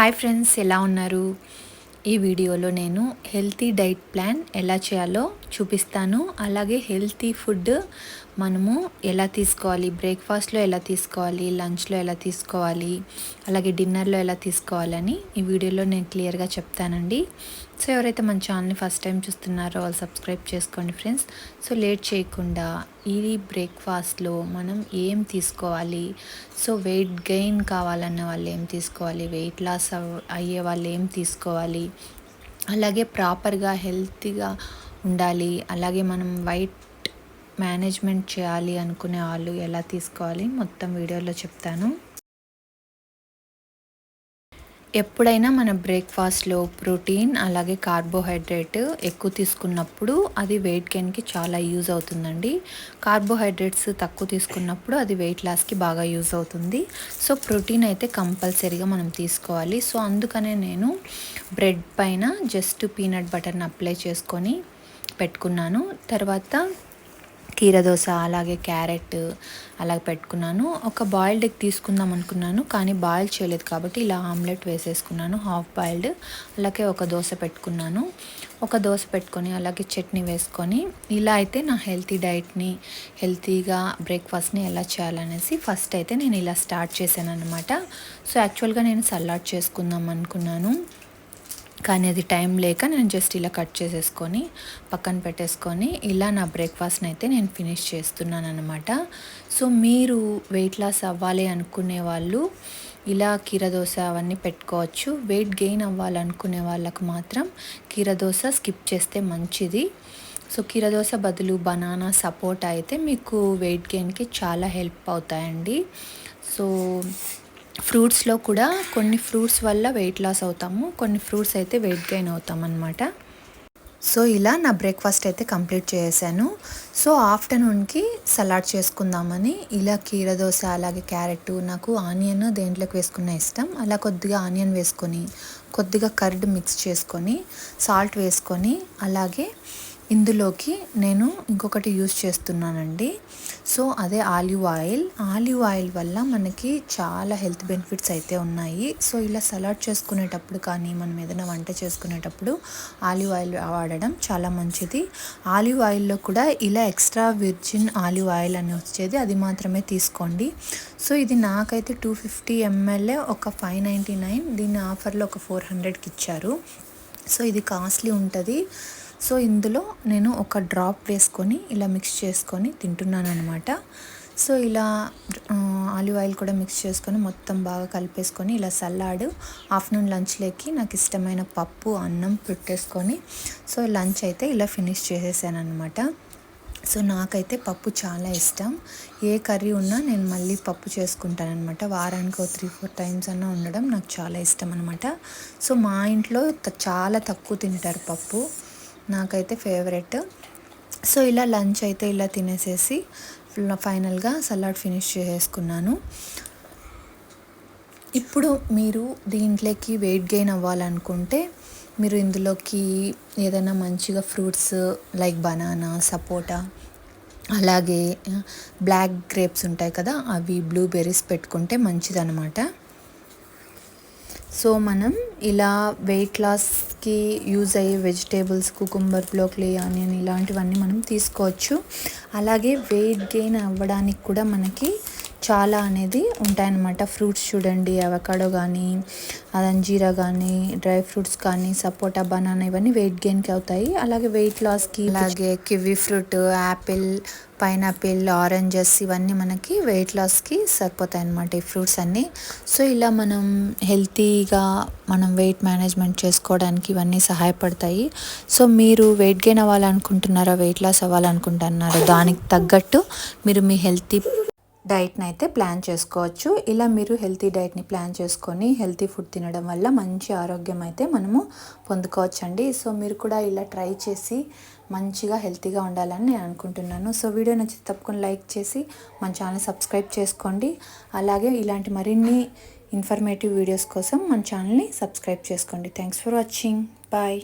Hi friends ఎలా ఉన్నారు? ఈ వీడియోలో నేను హెల్తీ డైట్ ప్లాన్ ఎలా చేయాలో చూపిస్తాను. అలాగే హెల్తీ ఫుడ్ మనము ఎలా తీసుకోవాలి? బ్రేక్ఫాస్ట్లో ఎలా తీసుకోవాలి? లంచ్లో ఎలా తీసుకోవాలి? అలాగే డిన్నర్లో ఎలా తీసుకోవాలని ఈ వీడియోలో నేను క్లియర్గా చెప్తానండి. సో ఎవరైతే మన ఛానల్ని ఫస్ట్ టైం చూస్తున్నారో వాళ్ళు సబ్స్క్రైబ్ చేసుకోండి ఫ్రెండ్స్. సో లేట్ చేయకుండా ఈ బ్రేక్ఫాస్ట్లో మనం ఏం తీసుకోవాలి? సో వెయిట్ గెయిన్ కావాలన్న వాళ్ళు ఏం తీసుకోవాలి? వెయిట్ లాస్ అయ్యే వాళ్ళు ఏం తీసుకోవాలి? అలాగే ప్రాపర్గా హెల్తీగా ఉండాలి. అలాగే మనం వైట్ మేనేజ్మెంట్ చేయాలి అనుకునే వాళ్ళు ఎలా తీసుకోవాలి మొత్తం వీడియోలో చెప్తాను. ఎప్పుడైనా మన బ్రేక్ఫాస్ట్లో ప్రోటీన్ అలాగే కార్బోహైడ్రేట్ ఎక్కువ తీసుకున్నప్పుడు అది వెయిట్ గెయిన్కి చాలా యూజ్ అవుతుందండి. కార్బోహైడ్రేట్స్ తక్కువ తీసుకున్నప్పుడు అది వెయిట్ లాస్కి బాగా యూజ్ అవుతుంది. సో ప్రోటీన్ అయితే కంపల్సరీగా మనం తీసుకోవాలి. సో అందుకనే నేను బ్రెడ్ పైన జస్ట్ పీనట్ బటర్ని అప్లై చేసుకొని పెట్టుకున్నాను. తర్వాత కీరదోస అలాగే క్యారెట్ అలాగే పెట్టుకున్నాను. ఒక బాయిల్డ్ ఎగ్ తీసుకుందాం అనుకున్నాను కానీ బాయిల్ చేయలేదు కాబట్టి ఇలా ఆమ్లెట్ వేసేసుకున్నాను హాఫ్ బాయిల్డ్. అలాగే ఒక దోశ పెట్టుకున్నాను. ఒక దోశ పెట్టుకొని అలాగే చట్నీ వేసుకొని ఇలా అయితే నా హెల్తీ డైట్ని హెల్తీగా బ్రేక్ఫాస్ట్ని ఎలా చేయాలనేసి ఫస్ట్ అయితే నేను ఇలా స్టార్ట్ చేశాను అనమాట సో యాక్చువల్గా నేను సలాడ్ చేసుకుందాం అనుకున్నాను. కానీ అది టైం లేక నేను జస్ట్ ఇలా కట్ చేసేసుకొని పక్కన పెట్టేసుకొని ఇలా నా బ్రేక్ఫాస్ట్ని అయితే నేను ఫినిష్ చేస్తున్నాను అనమాట సో మీరు వెయిట్ లాస్ అవ్వాలి అనుకునే వాళ్ళు ఇలా కీరదోశ అవన్నీ పెట్టుకోవచ్చు. వెయిట్ గెయిన్ అవ్వాలనుకునే వాళ్ళకు మాత్రం కీరదోశ స్కిప్ చేస్తే మంచిది. సో కీరదోశ బదులు బనానా సపోర్ట్ అయితే మీకు వెయిట్ గెయిన్కి చాలా హెల్ప్ అవుతాయండి. సో ఫ్రూట్స్లో కూడా కొన్ని ఫ్రూట్స్ వల్ల వెయిట్ లాస్ అవుతాము కొన్ని ఫ్రూట్స్ అయితే వెయిట్ గెయిన్ అవుతాం అనమాట సో ఇలా నా బ్రేక్ఫాస్ట్ అయితే కంప్లీట్ చేశాను సో ఆఫ్టర్నూన్కి సలాడ్ చేసుకుందామని ఇలా కీర దోశ అలాగే క్యారెట్ నాకు ఆనియన్ దేంట్లోకి వేసుకున్న ఇష్టం. అలా కొద్దిగా ఆనియన్ వేసుకొని కొద్దిగా కర్డ్ మిక్స్ చేసుకొని సాల్ట్ వేసుకొని అలాగే ఇందులోకి నేను ఇంకొకటి యూస్ చేస్తున్నానండి. సో అదే ఆలివ్ ఆయిల్. ఆలివ్ ఆయిల్ వల్ల మనకి చాలా హెల్త్ బెనిఫిట్స్ అయితే ఉన్నాయి. సో ఇలా సలాడ్ చేసుకునేటప్పుడు కానీ మనం ఏదైనా వంట చేసుకునేటప్పుడు ఆలివ్ ఆయిల్ వాడడం చాలా మంచిది. ఆలివ్ ఆయిల్లో కూడా ఇలా ఎక్స్ట్రా విర్జిన్ ఆలివ్ ఆయిల్ అని వచ్చేది అది మాత్రమే తీసుకోండి. సో ఇది నాకైతే టూ ఫిఫ్టీ ఎంఎల్ఏ ఒక ఫైవ్ నైంటీ నైన్ దీని ఆఫర్లో ఒక ఫోర్ హండ్రెడ్కి ఇచ్చారు. సో ఇది కాస్ట్లీ ఉంటుంది. సో ఇందులో నేను ఒక డ్రాప్ వేసుకొని ఇలా మిక్స్ చేసుకొని తింటున్నాను అనమాట సో ఇలా ఆలివ్ ఆయిల్ కూడా మిక్స్ చేసుకొని మొత్తం బాగా కలిపేసుకొని ఇలా సల్లాడు ఆఫ్టర్నూన్ లంచ్లోకి నాకు ఇష్టమైన పప్పు అన్నం పెట్టేసుకొని సో లంచ్ అయితే ఇలా ఫినిష్ చేసేసాను అనమాట సో నాకైతే పప్పు చాలా ఇష్టం. ఏ కర్రీ ఉన్నా నేను మళ్ళీ పప్పు చేసుకుంటాను అనమాట వారానికి ఒక త్రీ ఫోర్ టైమ్స్ అన్నా ఉండడం నాకు చాలా ఇష్టం అనమాట సో మా ఇంట్లో చాలా తక్కువ తింటారు పప్పు. నాకైతే ఫేవరెట్. సో ఇలా లంచ్ అయితే ఇలా తినేసేసి ఫైనల్గా సలాడ్ ఫినిష్ చేసుకున్నాను ఇప్పుడు మీరు దీంట్లోకి వెయిట్ గెయిన్ అవ్వాలనుకుంటే మీరు ఇందులోకి ఏదైనా మంచిగా ఫ్రూట్స్ లైక్ బనానా సపోటా అలాగే బ్లాక్ గ్రేప్స్ ఉంటాయి కదా అవి బ్లూబెర్రీస్ పెట్టుకుంటే మంచిదనమాట సో మనం ఇలా వెయిట్ లాస్కి యూజ్ అయ్యే వెజిటేబుల్స్ కుకుంబర్ బ్లోక్లీ ఆనియన్ ఇలాంటివన్నీ మనం తీసుకోవచ్చు. అలాగే వెయిట్ గెయిన్ అవ్వడానికి కూడా మనకి చాలా అనేది ఉంటాయన్నమాట. ఫ్రూట్స్ చూడండి అవకాడో కానీ అదంజీరా కానీ డ్రై ఫ్రూట్స్ కానీ సపోటా బనానా ఇవన్నీ వెయిట్ గెయిన్కి అవుతాయి. అలాగే వెయిట్ లాస్కి అలాగే kiwi fruit apple pineapple oranges ఇవన్నీ మనకి వెయిట్ లాస్కి సరిపోతాయి అన్నమాట ఈ ఫ్రూట్స్ అన్నీ. సో ఇలా మనం హెల్తీగా మనం వెయిట్ మేనేజ్మెంట్ చేసుకోవడానికి ఇవన్నీ సహాయపడతాయి. సో మీరు వెయిట్ గెయిన్ అవ్వాలనుకుంటున్నారా వెయిట్ లాస్ అవ్వాలనుకుంటున్నారా దానికి తగ్గట్టు మీరు మీ హెల్తీ డైట్ని అయితే ప్లాన్ చేసుకోవచ్చు. ఇలా మీరు హెల్తీ డైట్ని ప్లాన్ చేసుకొని హెల్తీ ఫుడ్ తినడం వల్ల మంచి ఆరోగ్యం అయితే మనము పొందుకోవచ్చండి. సో మీరు కూడా ఇలా ట్రై చేసి మంచిగా హెల్తీగా ఉండాలని నేను అనుకుంటున్నాను. సో వీడియో నచ్చి తప్పకుండా లైక్ చేసి మన ఛానల్ సబ్స్క్రైబ్ చేసుకోండి. అలాగే ఇలాంటి మరిన్ని ఇన్ఫర్మేటివ్ వీడియోస్ కోసం మన ఛానల్ని సబ్స్క్రైబ్ చేసుకోండి. Thanks for watching. బాయ్.